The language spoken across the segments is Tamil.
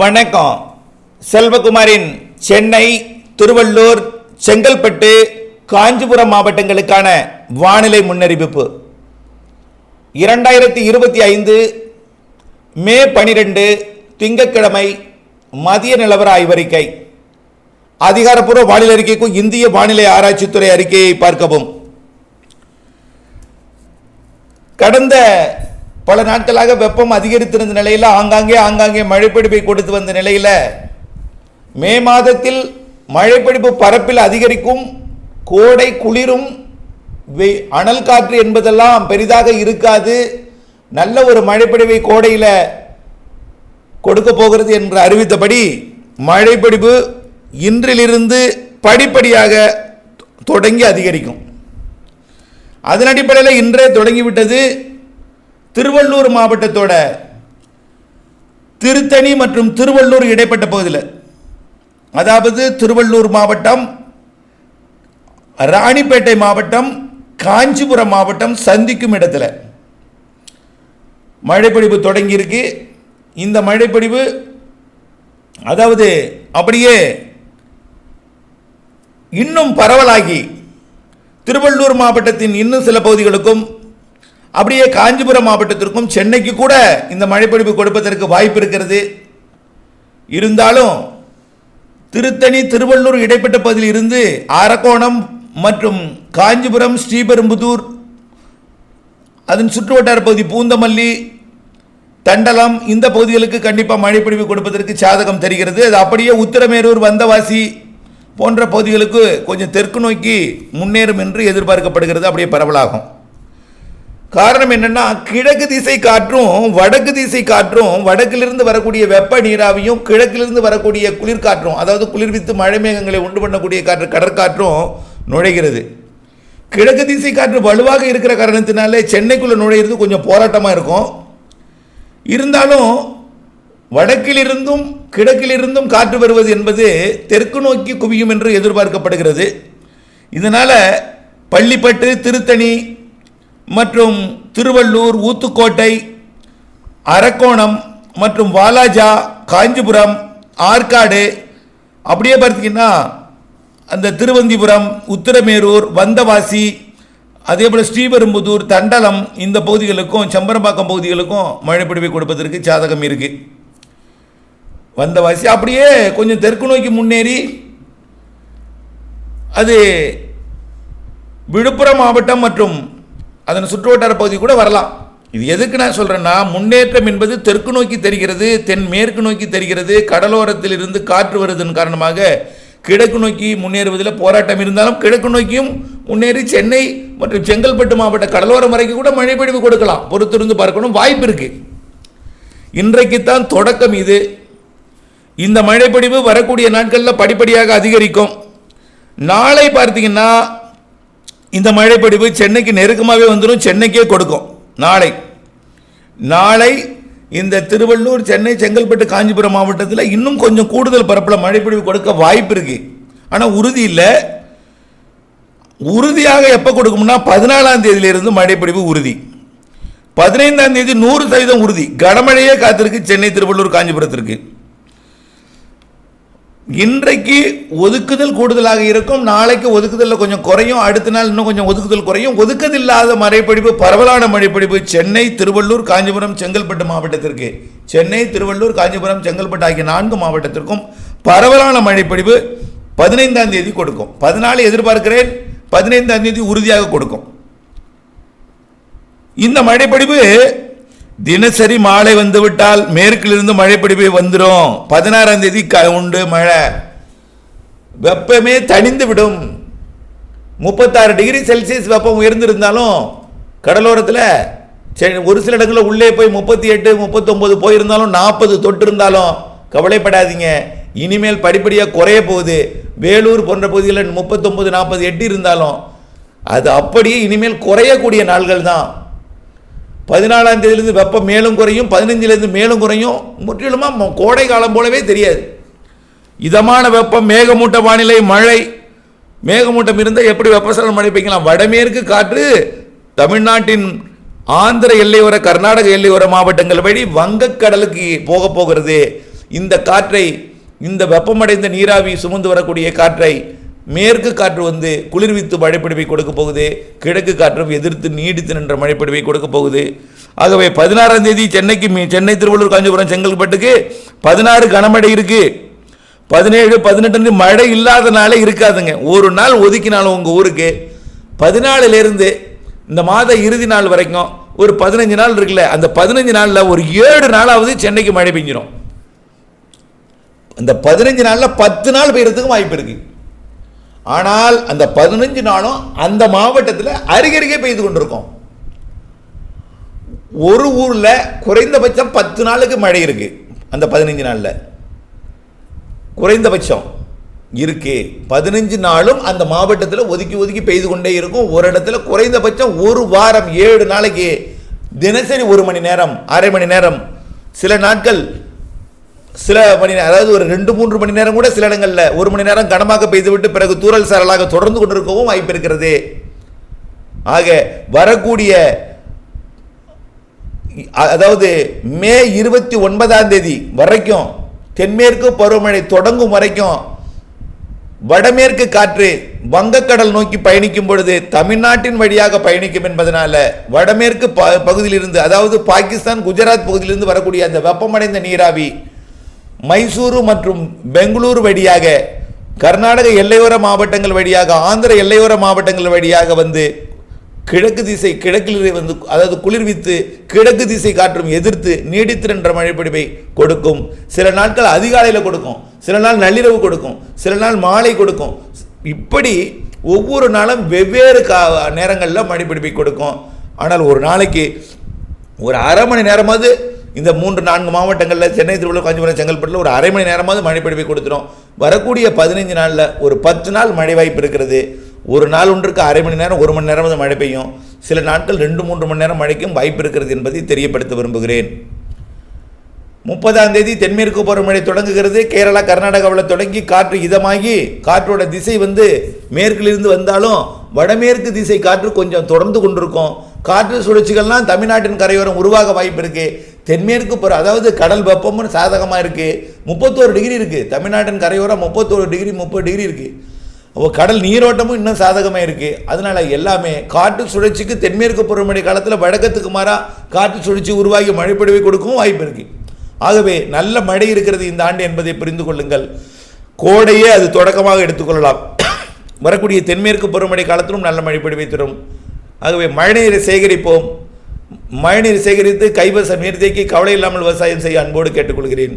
வணக்கம். செல்வகுமாரின் சென்னை திருவள்ளூர் செங்கல்பட்டு காஞ்சிபுரம் மாவட்டங்களுக்கான வானிலை முன்னறிவிப்பு. இரண்டாயிரத்தி இருபத்தி ஐந்து மே பனிரெண்டு திங்கட்கிழமை மதிய நிலவர ஆய்வறிக்கை. அதிகாரப்பூர்வ வானிலை அறிக்கைக்கும் இந்திய வானிலை ஆராய்ச்சித்துறை அறிக்கையை பார்க்கவும். கடந்த பல நாட்களாக வெப்பம் அதிகரித்திருந்த நிலையில் ஆங்காங்கே ஆங்காங்கே மழைப்பிடிப்பை கொடுத்து வந்த நிலையில் மே மாதத்தில் மழைப்பிடிப்பு பரப்பில் அதிகரிக்கும் கோடை குளிரும் வெ- அனல் காற்று என்பதெல்லாம் பெரிதாக இருக்காது. நல்ல ஒரு மழைப்பிடிவை கோடையில் கொடுக்க போகிறது என்று அறிவித்தபடி மழைப்பிடிப்பு இன்றிலிருந்து படிப்படியாக தொடங்கி அதிகரிக்கும். அதன் அடிப்படையில் இன்றே தொடங்கிவிட்டது. திருவள்ளூர் மாவட்டத்தோட திருத்தணி மற்றும் திருவள்ளூர் இடைப்பட்ட பகுதியில் அதாவது திருவள்ளூர் மாவட்டம் ராணிப்பேட்டை மாவட்டம் காஞ்சிபுரம் மாவட்டம் சந்திக்கும் இடத்துல. மழைப்பொழிவு தொடங்கியிருக்கு இந்த மழைப்பொழிவு அதாவது அப்படியே இன்னும் பரவலாகி திருவள்ளூர் மாவட்டத்தின் இன்னும் சில பகுதிகளுக்கும் அப்படியே காஞ்சிபுரம் மாவட்டத்திற்கும் சென்னைக்கு கூட இந்த மழைப்பொழிவு கொடுப்பதற்கு வாய்ப்பு இருக்கிறது. இருந்தாலும் திருத்தணி திருவள்ளூர் இடைப்பட்ட பகுதியில் இருந்து அரக்கோணம் மற்றும் காஞ்சிபுரம் ஸ்ரீபெரும்புதூர் அதன் சுற்றுவட்டார பகுதி பூந்தமல்லி தண்டலம் இந்த பகுதிகளுக்கு கண்டிப்பாக மழைப்பொழிவு கொடுப்பதற்கு சாதகம் தெரிகிறது. அது அப்படியே உத்திரமேரூர் வந்தவாசி போன்ற பகுதிகளுக்கு கொஞ்சம் தெற்கு நோக்கி முன்னேறும் என்று எதிர்பார்க்கப்படுகிறது. அப்படியே பரவலாகும். காரணம் என்னன்னா கிழக்கு திசை காற்றும் வடக்கு திசை காற்றும் வடக்கிலிருந்து வரக்கூடிய வெப்ப நீராவியும் கிழக்கிலிருந்து வரக்கூடிய குளிர்காற்றும் அதாவது குளிர்வித்து மழை மேகங்களை உண்டு பண்ணக்கூடிய காற்று கடற்காற்றும் நுழைகிறது. கிழக்கு திசை காற்று வலுவாக இருக்கிற காரணத்தினாலே சென்னைக்குள்ளே நுழையிறது கொஞ்சம் போராட்டமாக இருக்கும். இருந்தாலும் வடக்கிலிருந்தும் கிழக்கிலிருந்தும் காற்று வருவது என்பது தெற்கு நோக்கி குவியும் என்று எதிர்பார்க்கப்படுகிறது. இதனால் பள்ளிப்பட்டு திருத்தணி மற்றும் திருவள்ளூர் ஊத்துக்கோட்டை அரக்கோணம் மற்றும் வாலாஜா காஞ்சிபுரம் ஆற்காடு அப்படியே பார்த்தீங்கன்னா அந்த திருவந்திபுரம் உத்திரமேரூர் வந்தவாசி அதே போல் ஸ்ரீபெரும்புதூர் தண்டலம் இந்த பகுதிகளுக்கும் செம்பரம்பாக்கம் பகுதிகளுக்கும் மழைப்பிடிவை கொடுப்பதற்கு சாதகம் இருக்குது வந்தவாசி அப்படியே கொஞ்சம் தெற்கு நோக்கி முன்னேறி அது விழுப்புரம் மாவட்டம் மற்றும் அதன் சுற்றுவட்டார பகுதி கூட வரலாம். இது எதுக்கு நான் சொல்கிறேன்னா முன்னேற்றம் என்பது தெற்கு நோக்கி தெரிகிறது தென் மேற்கு நோக்கி தெரிகிறது கடலோரத்தில் இருந்து காற்று வருவதன் காரணமாக கிழக்கு நோக்கி முன்னேறுவதில் போராட்டம் இருந்தாலும் கிழக்கு நோக்கியும் முன்னேறி சென்னை மற்றும் செங்கல்பட்டு மாவட்ட கடலோரம் வரைக்கும் கூட மழைப்பொழிவு கொடுக்கலாம். பொறுத்திருந்து பார்க்கணும் வாய்ப்பு இருக்கு. இன்றைக்குத்தான் தொடக்கம் இது. இந்த மழைப்பொழிவு வரக்கூடிய நாட்களில் படிப்படியாக அதிகரிக்கும். நாளை பார்த்தீங்கன்னா இந்த மழைப்பொழிவு சென்னைக்கு நெருக்கமாகவே வந்துடும் சென்னைக்கே கொடுக்கும். நாளை. நாளை இந்த திருவள்ளூர் சென்னை செங்கல்பட்டு காஞ்சிபுரம் மாவட்டத்தில் இன்னும் கொஞ்சம் கூடுதல் பரப்பில் மழைப்பொழிவு கொடுக்க வாய்ப்பு இருக்கு. ஆனால் உறுதி இல்லை. உறுதியாக எப்போ கொடுக்கும்னா பதினாலாம் தேதியிலிருந்து மழைப்பொழிவு உறுதி. பதினைந்தாம் தேதி நூறு சதவீதம் உறுதி. கனமழையே காத்திருக்கு சென்னை திருவள்ளூர் காஞ்சிபுரத்திற்கு. இன்றைக்கு ஒதுக்குதல் கூடுதலாக இருக்கும். நாளைக்கு ஒதுக்குதலில் கொஞ்சம் குறையும். அடுத்த நாள் இன்னும் கொஞ்சம் ஒதுக்குதல் குறையும். ஒதுக்குதல் இல்லாத மழைப்பொழிவு பரவலான மழைப்பொழிவு சென்னை திருவள்ளூர் காஞ்சிபுரம் செங்கல்பட்டு மாவட்டத்திற்கு. சென்னை திருவள்ளூர் காஞ்சிபுரம் செங்கல்பட்டு ஆகிய நான்கு மாவட்டத்திற்கும் பரவலான மழைப்பொழிவு பதினைந்தாம் தேதி கொடுக்கும். பதினாலு எதிர்பார்க்கிறேன். பதினைந்தாம் தேதி உறுதியாக கொடுக்கும். இந்த மழைப்படிவு தினசரி மாலை வந்துவிட்டால் மேற்கிலிருந்து மழைப்பொழிவு வந்துடும் பதினாறாம் தேதி க உண்டு மழை. வெப்பமே தணிந்து விடும் முப்பத்தாறு டிகிரி செல்சியஸ் வெப்பம் உயர்ந்திருந்தாலும் கடலோரத்தில் ஒரு சில இடங்களில் உள்ளே போய் முப்பத்தி எட்டு முப்பத்தொம்போது போயிருந்தாலும் நாற்பது தொட்டு இருந்தாலும் கவலைப்படாதீங்க. இனிமேல் படிப்படியாக குறைய போகுது. வேலூர் போன்ற பகுதிகளில் முப்பத்தொம்போது நாற்பது எட்டு இருந்தாலும் அது அப்படியே இனிமேல் குறையக்கூடிய நாள்கள் தான் பதினாலாம் தேதியிலேருந்து வெப்பம் மேலும் குறையும் பதினஞ்சிலேருந்து மேலும் குறையும். முற்றிலுமாக கோடை காலம் போலவே தெரியாது. இதமான வெப்பம் மேகமூட்ட வானிலை மழை. மேகமூட்டம் இருந்தால் எப்படி வெப்பசலனம் மழை பெய்யலாம் வடமேற்கு காற்று தமிழ்நாட்டின் ஆந்திர எல்லையோர கர்நாடக எல்லையோர மாவட்டங்கள் வழி வங்கக்கடலுக்கு போக போகிறது. இந்த காற்றை இந்த வெப்பமடைந்த நீராவி சுமந்து வரக்கூடிய காற்றை மேற்கு காற்று வந்து குளிர்வித்து மழைப்பிடிவை கொடுக்க போகுது. கிழக்கு காற்றும் எதிர்த்து நீடித்து நின்ற மழைப்பிடிவை கொடுக்க போகுது. ஆகவே பதினாறாம் தேதி சென்னைக்கு மீ- சென்னை திருவள்ளூர் காஞ்சிபுரம் செங்கல்பட்டுக்கு பதினாறு கனமழை இருக்கு. பதினேழு பதினெட்டு மழை இல்லாத நாளே இருக்காதுங்க. ஒரு நாள் ஒதுக்கினாலும் உங்கள் ஊருக்கு. பதினாலுலேருந்து இந்த மாத இறுதி நாள் வரைக்கும் ஒரு பதினஞ்சு நாள் இருக்குல்ல அந்த பதினஞ்சு நாளில் ஒரு ஏழு நாளாவது சென்னைக்கு மழை பெஞ்சிடும் அந்த பதினஞ்சு நாளில் பத்து நாள் பெய்யறதுக்கும் வாய்ப்பு இருக்குது ஆனால் அந்த பதினஞ்சு நாளும் அந்த மாவட்டத்தில் அருகருகே பெய்து கொண்டிருக்கும். ஒரு ஊரில் குறைந்தபட்சம் பத்து நாளுக்கு மழை இருக்கு அந்த பதினஞ்சு நாளில். குறைந்தபட்சம் இருக்கு. பதினஞ்சு நாளும் அந்த மாவட்டத்தில் ஒதுக்கி ஒதுக்கி பெய்து கொண்டே இருக்கும். ஒரு இடத்துல குறைந்தபட்சம் ஒரு வாரம் ஏழு நாளைக்கு தினசரி ஒரு மணி நேரம் அரை மணி நேரம் சில நாட்கள் சில மணி நேரம் அதாவது ஒரு ரெண்டு மூன்று மணி நேரம் கூட சில இடங்களில் ஒரு மணி நேரம் கனமாக பெய்துவிட்டு பிறகு தூரல் சாரலாக தொடர்ந்து கொண்டிருக்கவும் வாய்ப்பு இருக்கிறது. ஆக வரக்கூடிய அதாவது மே இருபத்தி ஒன்பதாம் தேதி வரைக்கும் தென்மேற்கு பருவமழை தொடங்கும் வரைக்கும் வடமேற்கு காற்று வங்கக்கடல் நோக்கி பயணிக்கும் பொழுது தமிழ்நாட்டின் வழியாக பயணிக்கும் என்பதனால வடமேற்கு ப- பகுதியிலிருந்து அதாவது பாகிஸ்தான் குஜராத் பகுதியிலிருந்து வரக்கூடிய அந்த வெப்பமடைந்த நீராவி மைசூரு மற்றும் பெங்களூரு வழியாக கர்நாடக எல்லையோர மாவட்டங்கள் வழியாக ஆந்திர எல்லையோர மாவட்டங்கள் வழியாக வந்து கிழக்கு திசை கிழக்கில் வந்து அதாவது குளிர்வித்து கிழக்கு திசை காற்றும் எதிர்த்து நீடித்து நின்ற மழைப்பிடிப்பை கொடுக்கும். சில நாட்கள் அதிகாலையில் கொடுக்கும். சில நாள் நள்ளிரவு கொடுக்கும். சில நாள் மாலை கொடுக்கும். இப்படி ஒவ்வொரு நாளும் வெவ்வேறு கா நேரங்களில் மழைப்பிடிப்பை கொடுக்கும். ஆனால் ஒரு நாளைக்கு ஒரு அரை மணி நேரமாவது இந்த மூன்று நான்கு மாவட்டங்களில் சென்னை திருவள்ளூர் காஞ்சிபுரம் செங்கல்பட்டில் ஒரு அரை மணி நேரமாவது மழை பொழிவை கொடுத்துரும். வரக்கூடிய பதினைஞ்சு நாளில் ஒரு பத்து நாள் மழை வாய்ப்பு இருக்கிறது. ஒரு நாள் ஒன்றுக்கு அரை மணி நேரம் ஒரு மணி நேரமாவது மழை பெய்யும். சில நாட்கள் ரெண்டு மூன்று மணி நேரம் மழைக்கும் வாய்ப்பு இருக்கிறது என்பதை தெரியப்படுத்த விரும்புகிறேன். முப்பதாம் தேதி தென்மேற்கு பருவமழை தொடங்குகிறது. கேரளா கர்நாடகாவில் தொடங்கி காற்று இதமாகி காற்றோட திசை வந்து மேற்கிலிருந்து வந்தாலும் வடமேற்கு திசை காற்று கொஞ்சம் தொடர்ந்து கொண்டிருக்கும். காற்று சுழற்சிகள்லாம் தமிழ்நாட்டின் கரையோரம் உருவாக வாய்ப்பு இருக்கு. தென்மேற்கு புற அதாவது கடல் வெப்பமும் சாதகமாக இருக்குது முப்பத்தோரு டிகிரி இருக்குது தமிழ்நாட்டின் கரையோரம் முப்பத்தோரு டிகிரி முப்பது டிகிரி இருக்குது அப்போ கடல் நீரோட்டமும் இன்னும் சாதகமாக இருக்குது அதனால் எல்லாமே காற்று சுழற்சிக்கு தென்மேற்கு பருவமழை காலத்தில் வடக்கத்துக்கு மாறா காற்று சுழற்சி உருவாகி மழைப்பொழிவை கொடுக்கவும் வாய்ப்பு இருக்குது ஆகவே நல்ல மழை இருக்கிறது இந்த ஆண்டு என்பதை புரிந்து கொள்ளுங்கள். கோடையே அது தொடக்கமாக எடுத்துக்கொள்ளலாம். வரக்கூடிய தென்மேற்கு பருவமழை காலத்திலும் நல்ல மழை தரும். ஆகவே மழைநீரை சேகரிப்போம். மழைநீர் சேகரித்து கைவசம் நீர் தேக்கி கவலை இல்லாமல் விவசாயம் செய்ய அன்போடு கேட்டுக்கொள்கிறேன்.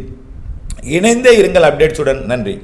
இணைந்தே இருங்கள் அப்டேட்ஸுடன். நன்றி.